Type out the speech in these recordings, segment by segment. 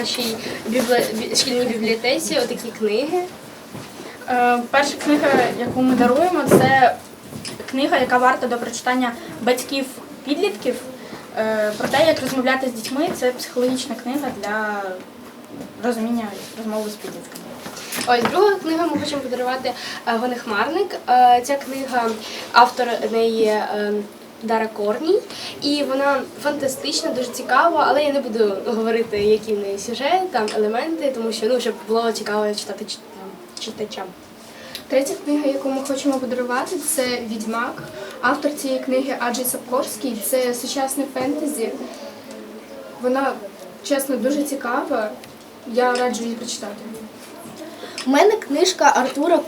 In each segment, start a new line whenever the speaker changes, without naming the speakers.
нашій бібле... шкільній бібліотеці отакі книги.
Е, Перша книга, яку ми даруємо, це книга, яка варта до прочитання батьків підлітків е, про те, як розмовляти з дітьми. Це психологічна книга для розуміння розмови з підлітками.
Ось друга книга ми хочемо подарувати Вогнехмарник. Е, Ця книга автор неї Дара Корній, і вона фантастична, дуже цікава, але я не буду говорити, які в неї сюжет, там елементи, тому що ну щоб було цікаво читати читачам.
Третя книга, яку ми хочемо подарувати, це Відьмак. Автор цієї книги Аджей Сапкорський. Це сучасне фентезі. Вона, чесно, дуже цікава. Я раджу її прочитати.
У мене книжка Артура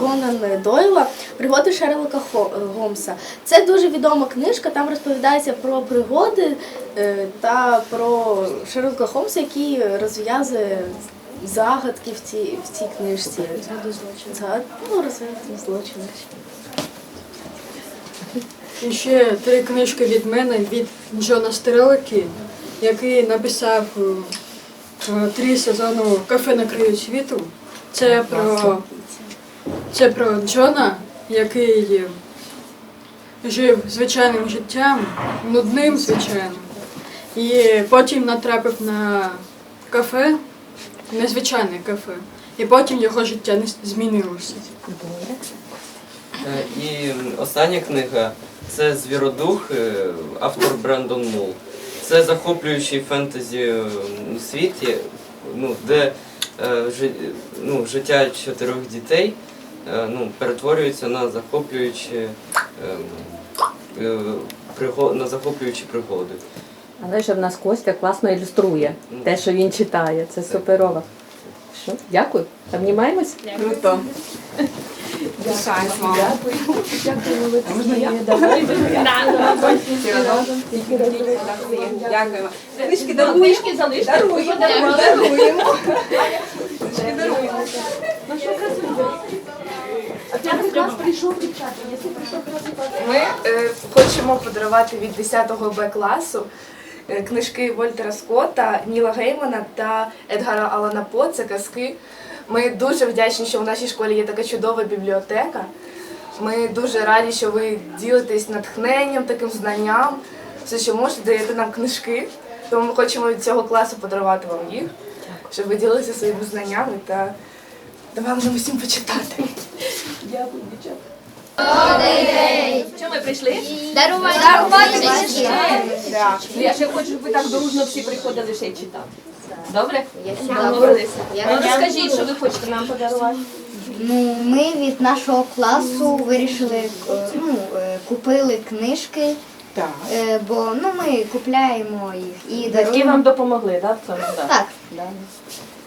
Конан, Дойла Пригоди Шерлока Хо- Голмса. Це дуже відома книжка. Там розповідається про пригоди е, та про Шерлока Холмса, який розв'язує загадки в цій, в цій книжці. Згад... Ну, розв'язує злочини.
І ще три книжки від мене від Джона Стрелики, який написав е, три сезони Кафе на краю світу. Це про, це про Джона, який жив звичайним життям, нудним звичайним. І потім натрапив на кафе, незвичайне кафе. І потім його життя змінилося.
Е, І остання книга це Звіродух, е, автор Брендон Мул. Це захоплюючий фентезі е, світ, ну, де ну, життя чотирьох дітей е, ну, перетворюється на захоплюючі, е, е, приго- на захоплюючі пригоди.
Але ж в нас Костя класно ілюструє те, що він читає. Це суперово. Що? Дякую. Обнімаємось? Круто.
Дякуємо. Книжки даруємо. Книжки залиште. Даруємо. Даруємо. Книжки даруємо.
Ми е, хочемо подарувати від 10 Б класу е, книжки Вольтера Скотта, Ніла Геймана та Едгара Алана По. Це казки. Ми дуже вдячні, що в нашій школі є така чудова бібліотека. Ми дуже раді, що ви ділитесь натхненням, таким знанням. Все, що можете, даєте нам книжки. Тому ми хочемо від цього класу подарувати вам їх, щоб ви ділилися своїми знаннями та давали нам усім почитати.
Що ми прийшли?
Дарувати.
Ну, я ще хочу, щоб ви так дружно всі приходили ще й читати. Добре? Домовилися. Ну, розкажіть, що ви хочете нам подарувати.
Ну, ми від нашого класу вирішили е, ну, е, купили книжки,
Так.
е, бо ну, ми купляємо їх і
Батьки
даруємо.
вам допомогли, так? цьому? Да.
Так.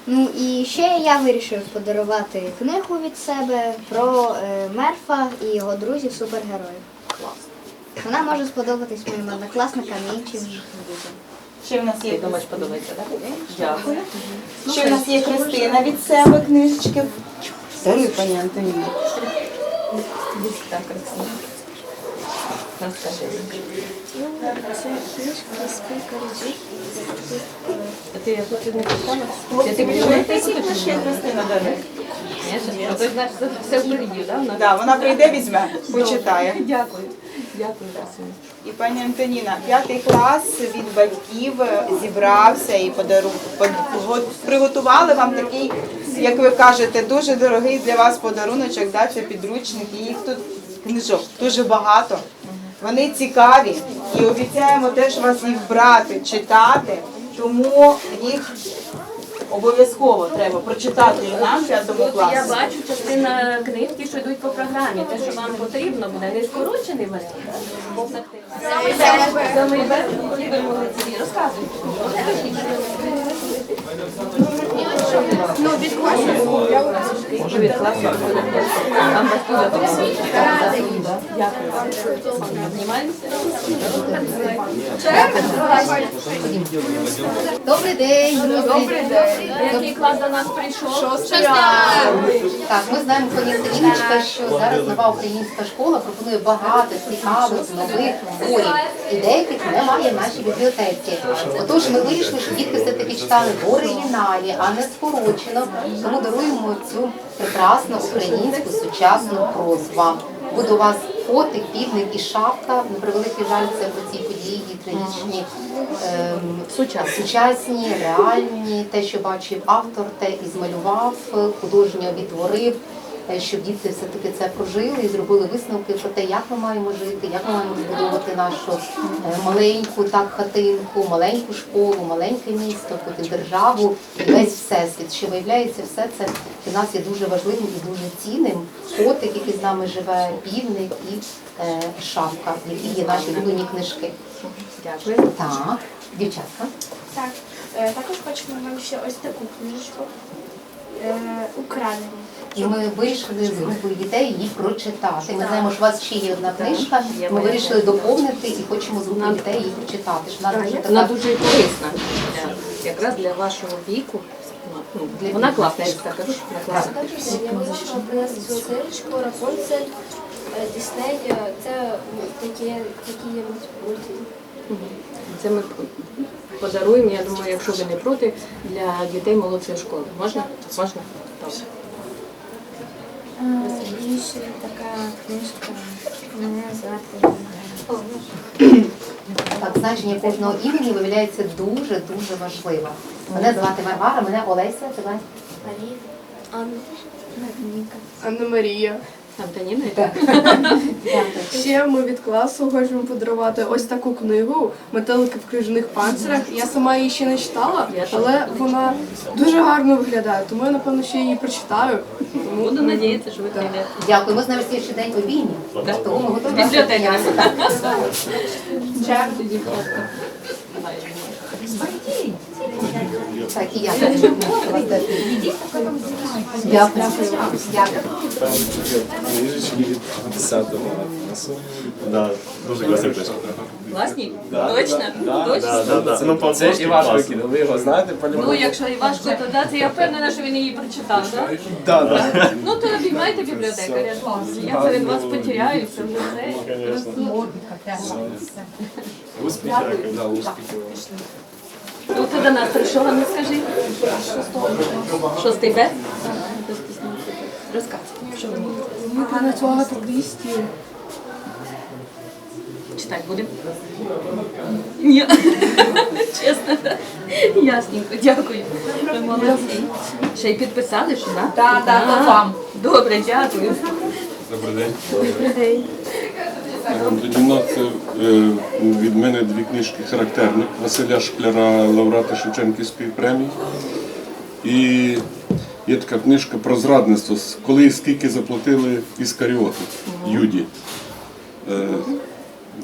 Ну і ще я вирішив подарувати книгу від себе про е, Мерфа і його друзів супергероїв. Вона може сподобатись моїм однокласникам і іншим дітям.
Ще в нас є
думаєш, подобається, так? Дякую.
Ще в нас є Христина від себе книжечки. Даруй, пані Антоніна.
Так, красиво. Розкажи. Ти тут не читала? Ти почула? Ти тут
Ще Христина дарує.
А ти знаєш, це все впереді, так? Вона-
прийде, візьме, почитає.
Дякую.
І пані Антоніна, п'ятий клас від батьків зібрався і подару... под- приготували вам такий, як ви кажете, дуже дорогий для вас подаруночок, да, це підручник. І їх тут книжок дуже багато. Вони цікаві і обіцяємо теж вас їх брати, читати, тому їх обов'язково треба прочитати і нам п'ятому
Я бачу частина книг, ті, що йдуть по програмі. Те, що вам потрібно, буде не скорочений варіант. Перший, ви молодці. Розказуйте.
Ну,
від класу. Вам батьки допомогли. Дякую вам. Знімаємося?
Добрий день, друзі. Добрий день.
Який клас до нас прийшов?
Так, ми знаємо пані Синічка, що зараз нова українська школа пропонує багато цікавих нових творів. І деяких немає в нашій бібліотеці. Отож, ми вирішили, що дітки все-таки читали в оригіналі, а не скорочено. Тому даруємо цю прекрасну українську сучасну прозу вам. Буде у вас фотик, півник і шапка. На превеликий жаль, це про ці події трагічні, ем, сучасні, реальні. Те, що бачив автор, те і змалював, художньо відтворив. Щоб діти все-таки це прожили і зробили висновки про те, як ми маємо жити, як ми маємо збудовувати нашу е, маленьку так хатинку, маленьку школу, маленьке місто, потім державу і весь всесвіт. Що виявляється, все це для нас є дуже важливим і дуже цінним. Котик, який з нами живе, півник і е, шапка, які є наші улюблені книжки.
Дякую.
Так, дівчатка.
Так, е, також хочемо вам ще ось таку книжку е, «Украдені».
І ми вирішили з групою дітей її прочитати. Ми знаємо, що у вас ще є одна книжка. Ми вирішили доповнити і хочемо з групою дітей її прочитати. Що вона дуже
Вона
така
дуже корисна. Якраз для вашого віку. Ну, Вона класна, я так кажу, вона класна.
Я вирішила принести цю книжку Рапунцель, е, Дісней. е, Це м, такі, такі мультфільми.
Це ми подаруємо, я думаю, якщо ви не проти, для дітей молодшої школи. Можна? Можна? Добре.
Ще така книжка «Мене звати
так, значення кожного імені виявляється дуже дуже важливо. Мене звати Варвара, мене Олеся. Тебе
Марія, Анна.
Анна Марія.
Антоніна?
Ще ми від класу хочемо подарувати ось таку книгу Метелики в крижаних панцирах. Я сама її ще не читала, але вона дуже гарно виглядає, тому я напевно ще її прочитаю. Тому
Буду надіятися, що ви
дякую. Ми з нами слідчий день обійні. Тому готові
Бібліотека.
прийняти. Так, і я теж. Дякую. Дякую.
Книжечки від 10 класу. Да, дуже класна книжка.
Класні? Точно? Точно?
Да, да. Це, ну, Івашко його знаєте, по-любому?
Ну, якщо Івашко, то да, це я впевнена, що він її прочитав, так?
Да, да.
Ну, то обіймайте бібліотекаря. Я перед вас потеряюся.
Успіхів, да, успіхів.
Ну, ти до нас прийшов, а ну скажи. Шостий Б? Розказуй, що ви?
Ми принесли багато листів.
Читати будемо? Ні. Чесно? Ясненько, дякую. Ви молодці. Ще й підписали, що так? Так, так, вам. Добре, дякую.
Добрий день. Добрий день. Тоді в нас е, від мене дві книжки характерник Василя Шкляра, лауреата Шевченківської премії. І є така книжка про зрадництво, коли і скільки заплатили Іскаріоту Юді. Е,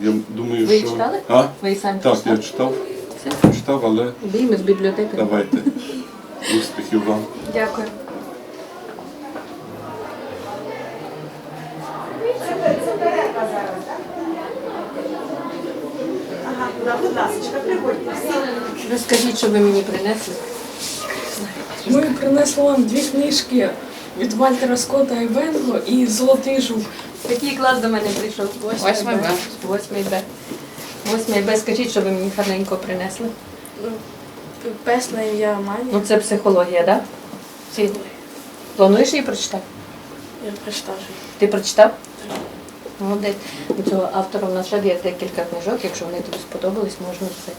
я думаю,
Ви
що.
читали?
А?
Ви самі
Так,
читали?
я читав.
Все?
Читав, але
Обійми з бібліотеки.
давайте. Успіхів вам.
Дякую. Розкажіть, що ви мені принесли.
Ми принесли вам дві книжки від Вальтера Скотта і Бенго і Золотий жук.
Який клас до мене прийшов?
Восьмий Б.
Восьмий Б. Восьмий Б. Скажіть, що ви мені гарненько принесли.
Пес на ім'я Мані.
Ну це психологія, так? Да? Плануєш її прочитати?
Я прочитав.
Ти прочитав? Молодець. У цього автора в нас ще є декілька книжок, якщо вони тобі сподобались, можна все.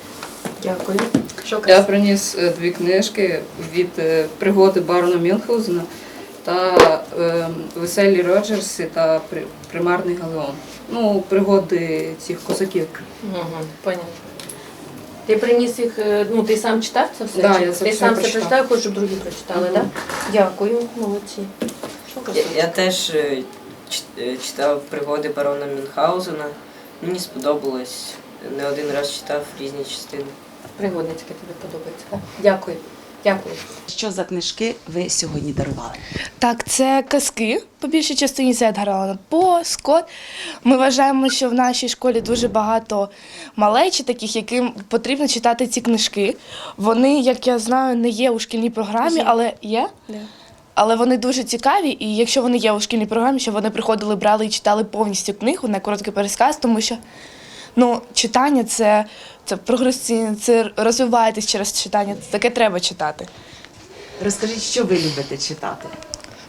Дякую. Що
Я приніс е, дві книжки від е, пригоди Барона Мюнхгаузена та е, Веселі Роджерси та При- Примарний Галеон. Ну, пригоди цих козаків.
Угу, понятно. Ти приніс їх, е, ну ти сам читав це все?
Да, я це
ти
все
сам це прочитав, хочеш, щоб другі прочитали, так? Дякую, молодці.
Я, я теж читав пригоди барона Мюнхгаузена. Мені сподобалось. Не один раз читав різні частини.
Пригодницьке тобі подобається, так? Дякую. Дякую. Що за книжки ви сьогодні дарували?
Так, це казки, по більшій частині це Едгар Аллан По, Скотт. Ми вважаємо, що в нашій школі дуже багато малечі, таких, яким потрібно читати ці книжки. Вони, як я знаю, не є у шкільній програмі,
Є.
але є. Але вони дуже цікаві, і якщо вони є у шкільній програмі, щоб вони приходили, брали і читали повністю книгу на короткий пересказ, тому що ну, читання це, це прогресивне, це розвиваєтесь через читання. Таке треба читати.
Розкажіть, що ви любите читати?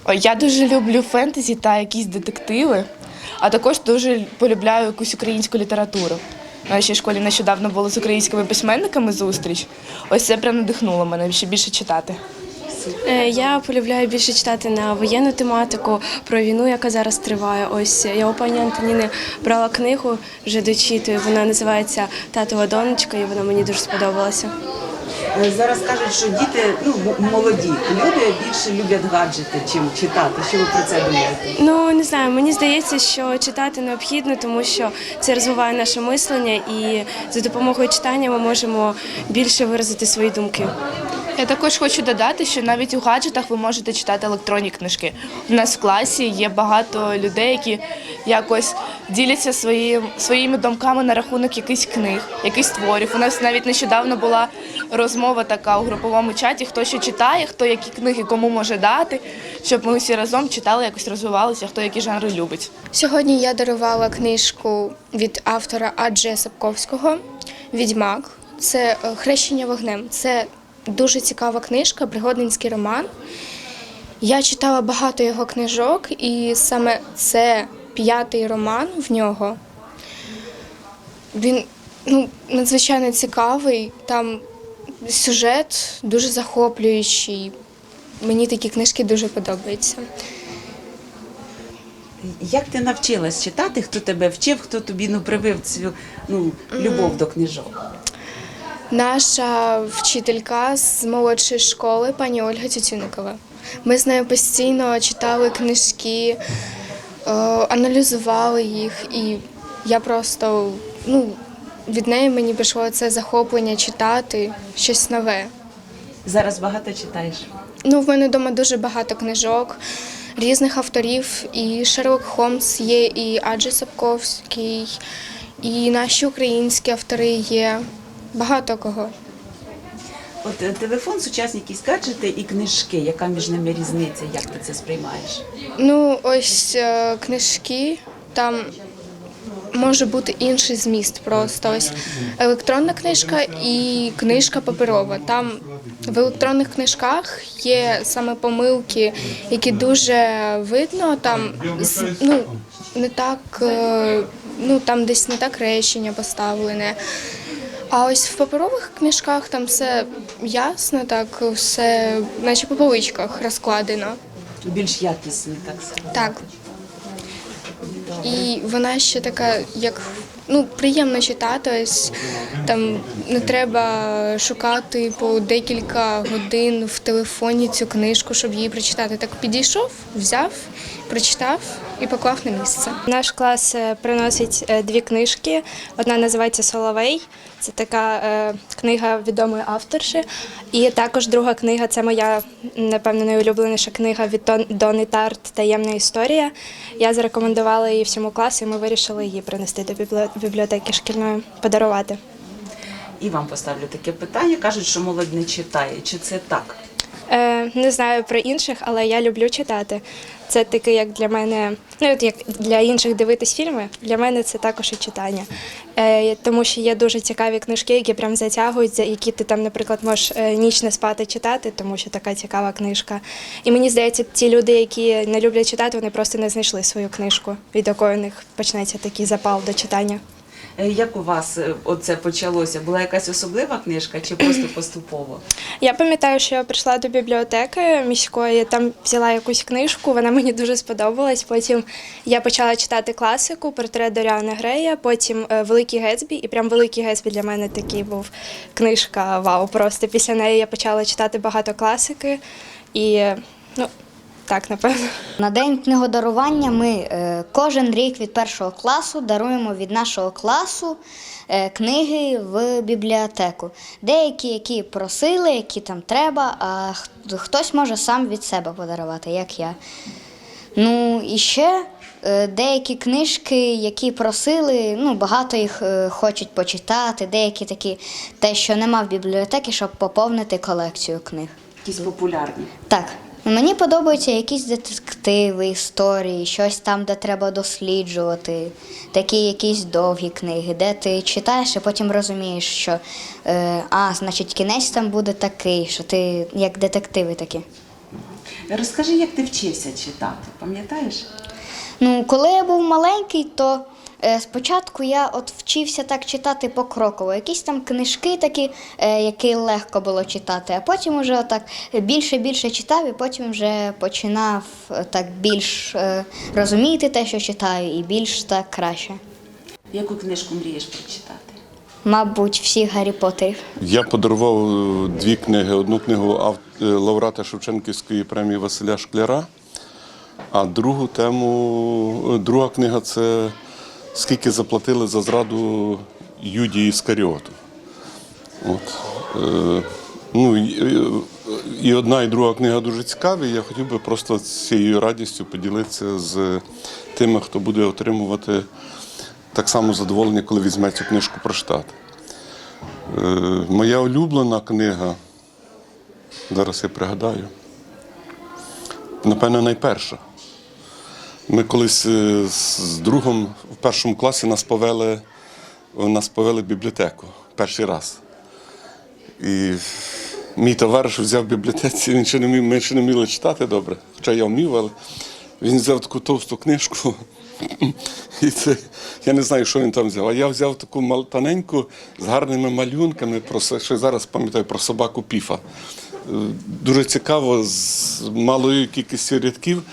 Ой, я дуже люблю фентезі та якісь детективи, а також дуже полюбляю якусь українську літературу. В нашій школі нещодавно було з українськими письменниками зустріч. Ось це прям надихнуло мене ще більше читати.
Е, Я полюбляю більше читати на воєнну тематику про війну, яка зараз триває. Ось я у пані Антоніни брала книгу, вже дочитую. Вона називається Татова донечка, і вона мені дуже сподобалася.
Е, Зараз кажуть, що діти ну молоді люди більше люблять гаджети, чим читати. Що ви про це думаєте?
Ну не знаю, мені здається, що читати необхідно, тому що це розвиває наше мислення, і за допомогою читання ми можемо більше виразити свої думки.
Я також хочу додати, що навіть у гаджетах ви можете читати електронні книжки. У нас в класі є багато людей, які якось діляться своїм, своїми думками на рахунок якихось книг, якихось творів. У нас навіть нещодавно була розмова така у груповому чаті, хто що читає, хто які книги кому може дати, щоб ми всі разом читали, якось розвивалися, хто які жанри любить.
Сьогодні я дарувала книжку від автора Адже Сапковського Відьмак. Це е, Хрещення вогнем. Це дуже цікава книжка, пригодницький роман. Я читала багато його книжок, і саме це п'ятий роман в нього. Він ну, надзвичайно цікавий. Там сюжет дуже захоплюючий. Мені такі книжки дуже подобаються.
Як ти навчилась читати? Хто тебе вчив, хто тобі ну привив цю ну любов до книжок?
Наша вчителька з молодшої школи, пані Ольга Тютюникова. Ми з нею постійно читали книжки, е, аналізували їх, і я просто ну, від неї мені пішло це захоплення читати щось нове.
Зараз багато читаєш.
Ну, в мене вдома дуже багато книжок різних авторів. І Шерлок Холмс є, і Аджи Сапковський, і наші українські автори є. Багато кого.
От е, телефон, сучасні якісь гаджети і книжки. Яка між ними різниця? Як ти це сприймаєш?
Ну, ось е, книжки, там може бути інший зміст. Просто ось електронна книжка і книжка паперова. Там в електронних книжках є саме помилки, які дуже видно. Там з- ну, не так, е, ну там десь не так речення поставлене. А ось в паперових книжках там все ясно, так все, наче по поличках розкладено.
Більш якісні, так сказати.
Так. І вона ще така, як ну, приємно читати. Ось там не треба шукати по декілька годин в телефоні цю книжку, щоб її прочитати. Так підійшов, взяв, прочитав і поклав на місце.
Наш клас е, приносить е, дві книжки. Одна називається Соловей. Це така е, книга відомої авторші. І також друга книга це моя, напевно, найулюбленіша книга від Дони Тарт Таємна історія. Я зарекомендувала її всьому класу, і ми вирішили її принести до біблі- бібліотеки шкільної, подарувати.
І вам поставлю таке питання. Кажуть, що молодь не читає. Чи це так?
Е, не знаю про інших, але я люблю читати. Це таке, як для мене, ну от як для інших дивитись фільми, для мене це також і читання. Е, тому що є дуже цікаві книжки, які прям затягують, за які ти там, наприклад, можеш е, ніч не спати читати, тому що така цікава книжка. І мені здається, ті люди, які не люблять читати, вони просто не знайшли свою книжку, від якої у них почнеться такий запал до читання.
Е, Як у вас е, оце почалося? Була якась особлива книжка чи просто поступово?
Я пам'ятаю, що я прийшла до бібліотеки міської, там взяла якусь книжку, вона мені дуже сподобалась. Потім я почала читати класику, портрет Доріана Грея, потім е, Великий Гетсбі, і прям Великий Гетсбі для мене такий був книжка. Вау! Просто після неї я почала читати багато класики. І ну, так, напевно.
На день книгодарування ми е, кожен рік від першого класу даруємо від нашого класу е, книги в бібліотеку. Деякі, які просили, які там треба, а хтось може сам від себе подарувати, як я. Ну і ще е, деякі книжки, які просили, ну багато їх е, хочуть почитати, деякі такі, те, що нема в бібліотеці, щоб поповнити колекцію книг.
Якісь популярні.
Так. Мені подобаються якісь детективи, історії, щось там, де треба досліджувати, такі якісь довгі книги, де ти читаєш і потім розумієш, що е, а, значить, кінець там буде такий, що ти як детективи такі.
Розкажи, як ти вчився читати, пам'ятаєш?
Ну, коли я був маленький, то спочатку я от вчився так читати покроково. Якісь там книжки такі, е, які легко було читати, а потім вже отак більше-більше читав, і потім вже починав е, так більш е, розуміти те, що читаю, і більш так краще.
Яку книжку мрієш прочитати?
Мабуть, всіх Гаррі Поттерів.
Я подарував е, дві книги. Одну книгу е, лауреата Шевченківської премії Василя Шкляра, а другу тему, е, друга книга це скільки заплатили за зраду Юдії Іскаріоту. От. Е, ну, і, одна, і друга книга дуже цікаві. Я хотів би просто цією радістю поділитися з тими, хто буде отримувати так само задоволення, коли візьме цю книжку прочитати. Е, Моя улюблена книга, зараз я пригадаю, напевно, найперша. Ми колись е, з другом в першому класі нас повели, нас повели в бібліотеку перший раз. І мій товариш взяв в бібліотеці, він ще не міг, ми ще не вміли читати добре, хоча я вмів, але він взяв таку товсту книжку. І це, я не знаю, що він там взяв. А я взяв таку тоненьку з гарними малюнками, про, ще зараз пам'ятаю про собаку Піфа. Е, Дуже цікаво, з малою кількістю рядків.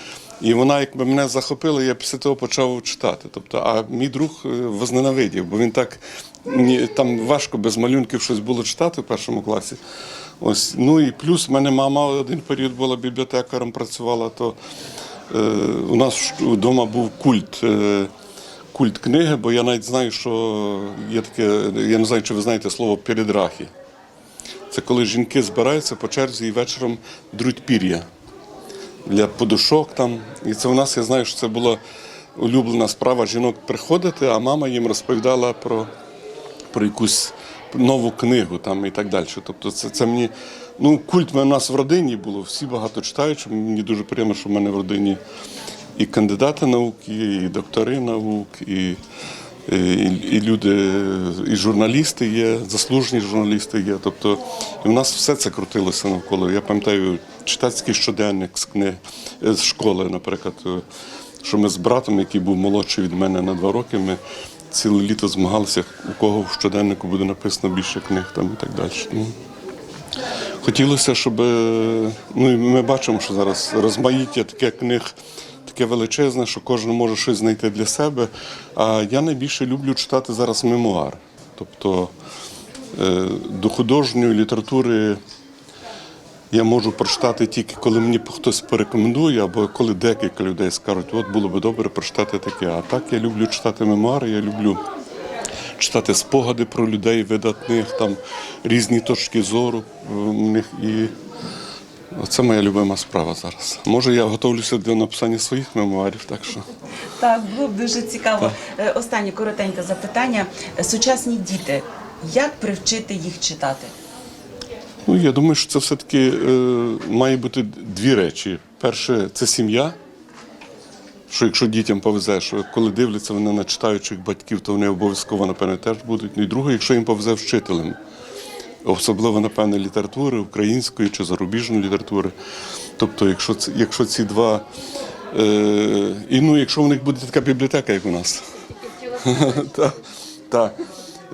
І вона, якби мене захопила, я після того почав читати. Тобто, а мій друг е, возненавидів, бо він так там важко без малюнків щось було читати в першому класі. Ось. Ну і плюс в мене мама один період була бібліотекарем, працювала, то е, у нас вдома був культ. Е, Культ книги, бо я навіть знаю, що є таке, я не знаю, чи ви знаєте слово передрахи. Це коли жінки збираються по черзі і вечором друуть пір'я для подушок там. І це у нас, я знаю, що це була улюблена справа жінок приходити, а мама їм розповідала про, про якусь нову книгу там і так далі. Тобто це, це мені. Ну, культ у нас в родині було, всі багато читають. Мені дуже приємно, що в мене в родині і кандидати наук, і доктори наук, і, і, і люди, і журналісти є, заслужені журналісти є. Тобто і в нас все це крутилося навколо. Я пам'ятаю читацький щоденник з книг е, з школи, наприклад, е, що ми з братом, який був молодший від мене на два роки, ми ціле літо змагалися, у кого в щоденнику буде написано більше книг там і так далі. Тому Хотілося, щоб е, ну і ми бачимо, що зараз розмаїття таких книг таке величезне, що кожен може щось знайти для себе. А я найбільше люблю читати зараз мемуар. Тобто до художньої літератури я можу прочитати тільки коли мені хтось порекомендує, або коли декілька людей скажуть, от було би добре прочитати таке. А так я люблю читати мемуари, я люблю читати спогади про людей видатних, там різні точки зору в них. І це моя любима справа зараз. Може, я готовлюся до написання своїх мемуарів, так що.
Так, було б дуже цікаво. Е, Останнє коротеньке запитання. Сучасні діти, як привчити їх читати?
Ну, я думаю, що це все-таки е, має бути дві речі. Перше, це сім'я. Що якщо дітям повезе, що коли дивляться вони на читаючих батьків, то вони обов'язково, напевне, теж будуть. Ну і друге, якщо їм повезе вчителем, особливо, напевне, літератури, української чи зарубіжної літератури. Тобто, якщо, якщо ці два. Е, і ну, якщо у них буде така бібліотека, як у нас. Так.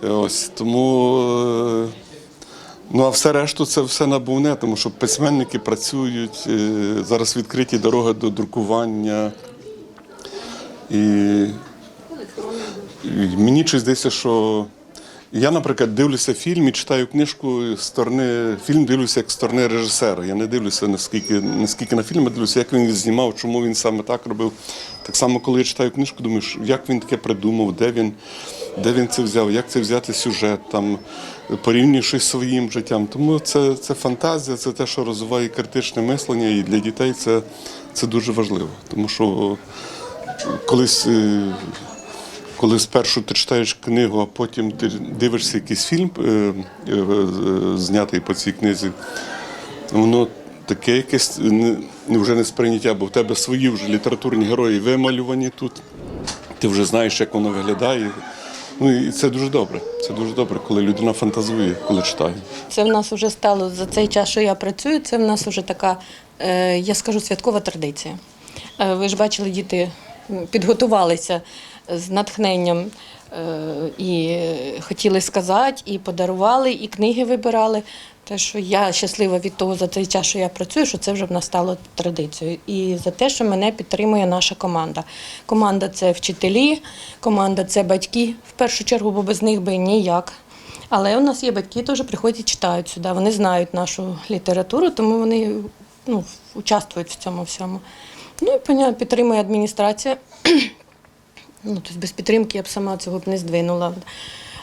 Ось тому. Ну, а все решту це все набувне, тому що письменники працюють, е, зараз відкриті дороги до друкування. І, мені щось здається, що Я, наприклад, дивлюся фільм і читаю книжку з сторони. Фільм дивлюся як сторони режисера. Я не дивлюся наскільки, наскільки на фільм, я дивлюся, як він знімав, чому він саме так робив. Так само, коли я читаю книжку, думаю, як він таке придумав, де він, де він це взяв, як це взяти сюжет, там порівнює щось зі своїм життям. Тому це, це фантазія, це те, що розвиває критичне мислення, і для дітей це, це дуже важливо. Тому що колись. е, коли спершу ти читаєш книгу, а потім ти дивишся якийсь фільм, е, е, знятий по цій книзі, воно таке якесь вже не сприйняття, бо в тебе свої вже літературні герої вималювані тут. Ти вже знаєш, як воно виглядає. Ну і це дуже добре. Це дуже добре, коли людина фантазує, коли читає.
Це в нас вже стало за цей час, що я працюю. Це в нас вже така, е, я скажу, святкова традиція. Е, Ви ж бачили, діти підготувалися з натхненням е, і хотіли сказати, і подарували, і книги вибирали. Те, що я щаслива від того за цей час, що я працюю, що це вже в нас стало традицією. І за те, що мене підтримує наша команда. Команда це вчителі, команда це батьки. В першу чергу, бо без них би ніяк. Але у нас є батьки, теж приходять читають сюди. Вони знають нашу літературу, тому вони ну, участвують в цьому всьому. Ну і підтримує адміністрація. ну, тобто без підтримки я б сама цього б не здвинула.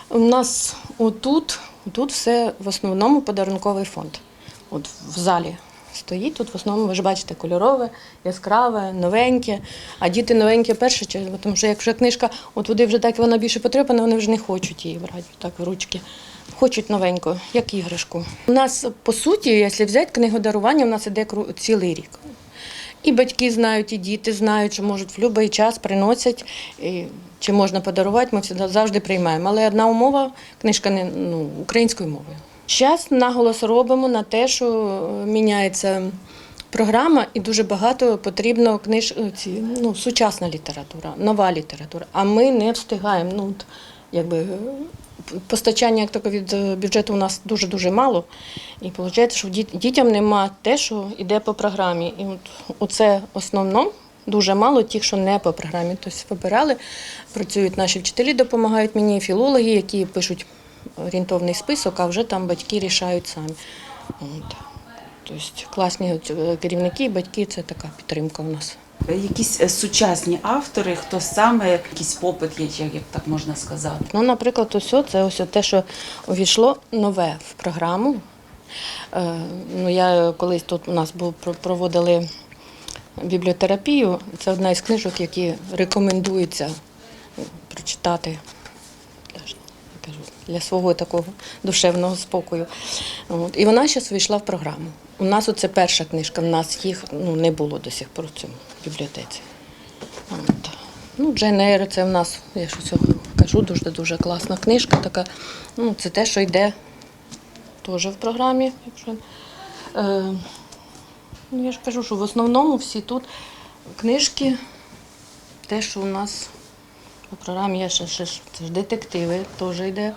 У нас отут, тут все в основному подарунковий фонд. От в залі стоїть тут в основному, ви ж бачите, кольорове, яскраве, новеньке. А діти новеньке перше, тому що якщо книжка, от туди вже так вона більше потрібна, вони вже не хочуть її брати так в ручки. Хочуть новеньку, як іграшку. У нас, по суті, якщо взяти книгодарування, у нас іде цілий рік. І батьки знають, і діти знають, що можуть в будь-який час приносять, і, чи можна подарувати, ми завжди приймаємо. Але одна умова, книжка не ну, українською мовою. Зараз наголос робимо на те, що е, міняється програма, і дуже багато потрібно книж... ці, ну, сучасна література, нова література. А ми не встигаємо. Ну, якби, е, постачання як таке від е, бюджету у нас дуже-дуже мало. І виходить, що дітям нема те, що йде по програмі. І от оце основно. Дуже мало тих, що не по програмі. Тобто вибирали, працюють наші вчителі, допомагають мені, філологи, які пишуть орієнтовний список, а вже там батьки рішають самі. Тобто класні е, керівники, батьки це така підтримка у нас.
Якісь е, сучасні автори, хто саме якийсь попит є, як так можна сказати.
Ну, наприклад, ось це ось те, що увійшло нове в програму. Е, Ну, я колись тут у нас був проводили бібліотерапію. Це одна із книжок, які рекомендується прочитати для свого такого душевного спокою. От. І вона зараз вийшла в програму. У нас оце перша книжка, в нас їх ну, не було до сих пор цьому бібліотеці. От. Ну, Джейн Ейр, це в нас, я цього кажу, дуже дуже класна книжка. Така. Ну, це те, що йде теж в програмі. Якщо, е, ну, я ж кажу, що в основному всі тут книжки, те, що у нас по програмі є ще, ще це ж детективи, теж йде.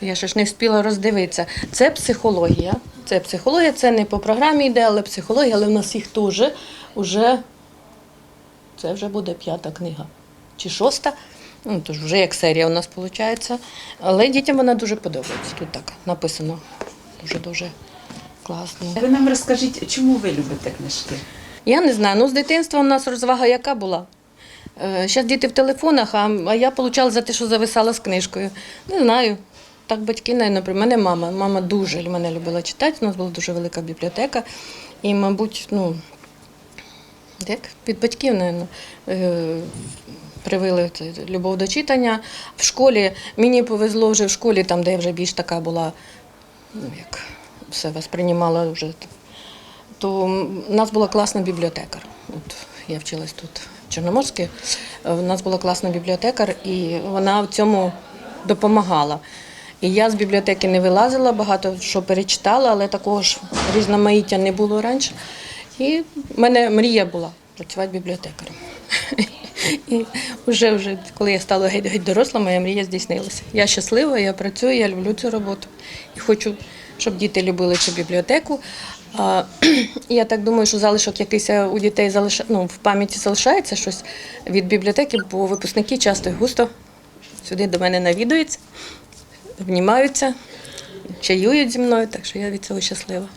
Я ще ж не встигла роздивитися. Це психологія. Це психологія, це не по програмі йде, але психологія, але в нас їх теж уже це вже буде п'ята книга чи шоста. Ну, тож вже як серія у нас виходить. Але дітям вона дуже подобається. Тут так написано дуже-дуже класно.
Ви нам розкажіть, чому ви любите книжки?
Я не знаю. Ну, з дитинства у нас розвага яка була. Зараз діти в телефонах, а, я отримала за те, що зависала з книжкою. Не знаю. Так батьки, наприклад, мене мама. Мама дуже мене любила читати. У нас була дуже велика бібліотека. І, мабуть, ну, як від батьків, напевно, е, привили любов до читання. В школі мені повезло вже в школі, там, де я вже більш така була, ну, як все восприймала вже то у нас була класна бібліотекар. От я вчилась тут в Чорноморській. Е, У нас була класна бібліотекар, і вона в цьому допомагала. І я з бібліотеки не вилазила, багато що перечитала, але такого ж різноманіття не було раніше. І в мене мрія була працювати бібліотекарем. І вже, вже коли я стала геть, геть доросла, моя мрія здійснилася. Я щаслива, я працюю, я люблю цю роботу. І хочу, щоб діти любили цю бібліотеку. А, я так думаю, що залишок якийсь у дітей залиша, ну, в пам'яті залишається щось від бібліотеки, бо випускники часто і густо сюди до мене навідуються. обнімаються, чаюють зі мною, так що я від цього щаслива.